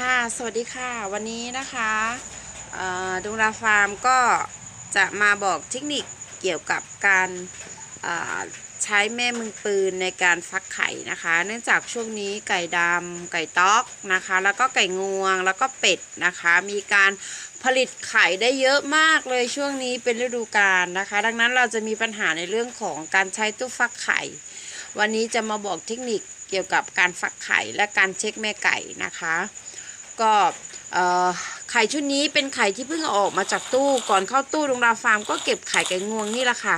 ค่ะ สวัสดีค่ะ วันนี้นะคะดวงดาฟาร์มก็จะมาบอกเทคนิคเกี่ยวกับการใช้แม่มือปืนในการฟักไข่นะคะ เนื่องจากช่วงนี้ไก่ดำไก่ต๊อกนะคะ แล้วก็ไก่งวงแล้วก็เป็ดนะคะ มีการผลิตไข่ได้เยอะมากเลยช่วงนี้เป็นฤดูกาลนะคะ ดังนั้นเราจะมีปัญหาในเรื่องของการใช้ตู้ฟักไข่ วันนี้จะมาบอกเทคนิคเกี่ยวกับการฟักไข่และการเช็คแม่ไก่นะคะ ก็ไข่ชุดนี้เป็นไข่ที่เพิ่งออกมาจากตู้ก่อนเข้าตู้ดวงดาฟาร์มก็เก็บไข่ไก่งวงนี่แหละค่ะ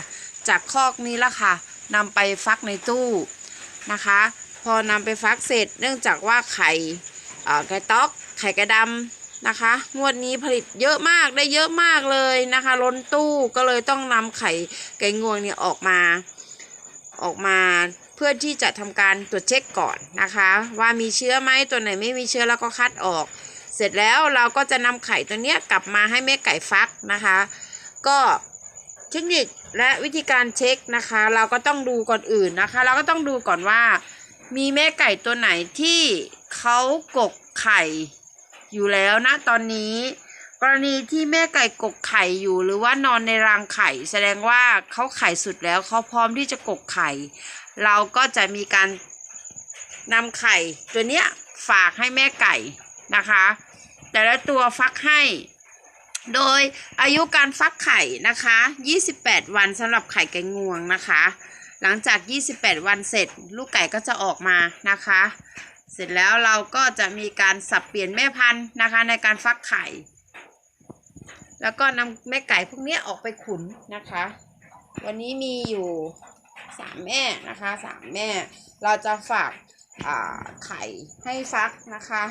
จากคอกนี้ละค่ะนำไปฟักในตู้นะคะ พอนำไปฟักเสร็จเนื่องจากว่าไข่ไก่ต๊อก ไข่ไก่ดำนะคะ งวดนี้ผลิตเยอะมากได้เยอะมากเลยนะคะ ล้นตู้ก็เลยต้องนำไข่ไก่งวงเนี่ยออกมาออกมา เพื่อที่จะทำการตรวจเช็คก่อนนะคะ ว่ามีเชื้อไหมตัวไหนไม่มีเชื้อแล้วก็คัดออก เสร็จแล้วเราก็จะนำไข่ตัวเนี้ยกลับมาให้แม่ไก่ฟักนะคะ ก็เทคนิคและวิธีการเช็คนะคะ เราก็ต้องดูก่อนอื่นนะคะ เราก็ต้องดูก่อนว่า มีแม่ไก่ตัวไหนที่เขากกไข่อยู่แล้วนะตอนนี้ กรณีที่แม่ไก่กกไข่อยู่หรือว่านอนในรังไข่ แสดงว่าเขาไข่สุดแล้วเขาพร้อมที่จะกกไข่ เราก็จะมีการนำไข่ตัวเนี้ยฝากให้แม่ไก่นะคะ แต่ละตัวฟักให้ โดยอายุการฟักไข่นะคะ 28 วันสำหรับไข่ไก่งวงนะคะ หลังจาก 28 วันเสร็จ ลูกไก่ก็จะออกมานะคะ เสร็จแล้วเราก็จะมีการสับเปลี่ยนแม่พันธุ์นะคะในการฟักไข่ แล้วก็นำแม่ไก่พวกเนี้ยออกไปขุนนะคะ วันนี้มีอยู่สามแม่นะคะสามแม่ เราจะฝากไข่ให้ฟักนะคะ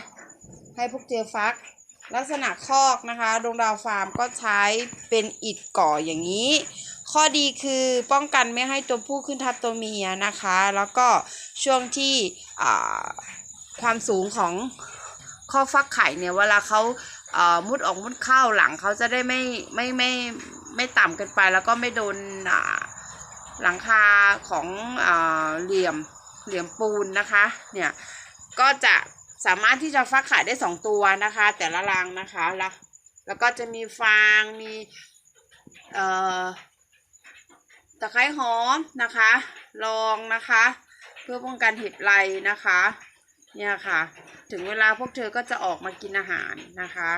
ให้พวกเจอฟัก ลักษณะคอกนะคะดวงดาวฟาร์มก็ใช้เป็นอิฐก่ออย่างนี้ ข้อดีคือป้องกันไม่ให้ตัวผู้ขึ้นทับตัวเมียนะคะ แล้วก็ช่วงที่ความสูงของข้อฟักไข่เนี่ยเวลาเขา มุดออกมุดเข้าหลังเขาจะได้ไม่ไม่ไม่ไม่ต่ำเกินไปแล้วก็ไม่โดนหลังคาของเหลี่ยมเหลี่ยมปูนนะคะเนี่ยก็จะสามารถที่จะฟักไข่ได้สองตัวนะคะ แต่ละรังนะคะแล้วแล้วก็จะมีฟางมีเอ่อตะไคร้หอมนะคะ ลองนะคะ เพื่อป้องกันเห็ดไรนะคะ เนี่ยค่ะ ถึงเวลาพวกเธอก็จะออกมากินอาหารนะคะ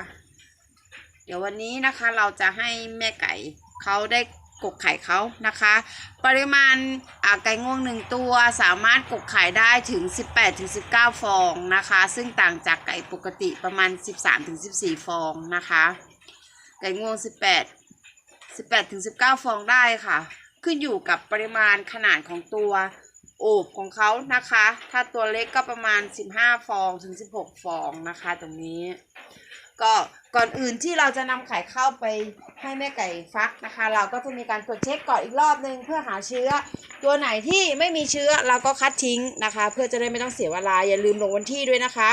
เดี๋ยววันนี้นะคะเราจะให้แม่ไก่เขาได้กกไข่เขานะคะ ปริมาณอ่าไก่ง่วงหนึ่งตัวสามารถกกไข่ได้ถึง 18-19 ฟองนะคะ ซึ่งต่างจากไก่ปกติประมาณ 13-14 ฟองนะคะ ไก่ง่วง 18 18ถึง19 ฟองได้ค่ะ ขึ้นอยู่กับปริมาณขนาดของตัว โอบของเขานะคะ ถ้าตัวเล็กก็ประมาณ 15 ฟองถึง 16 ฟองนะคะ ตรงนี้ ก็ก่อนอื่นที่เราจะนำไข่เข้าไปให้แม่ไก่ฟักนะคะ เราก็จะมีการตรวจเช็คก่อนอีกรอบนึงเพื่อหาเชื้อ ตัวไหนที่ไม่มีเชื้อเราก็คัดทิ้งนะคะ เพื่อจะได้ไม่ต้องเสียเวลาอย่าลืมลงวันที่ด้วยนะคะ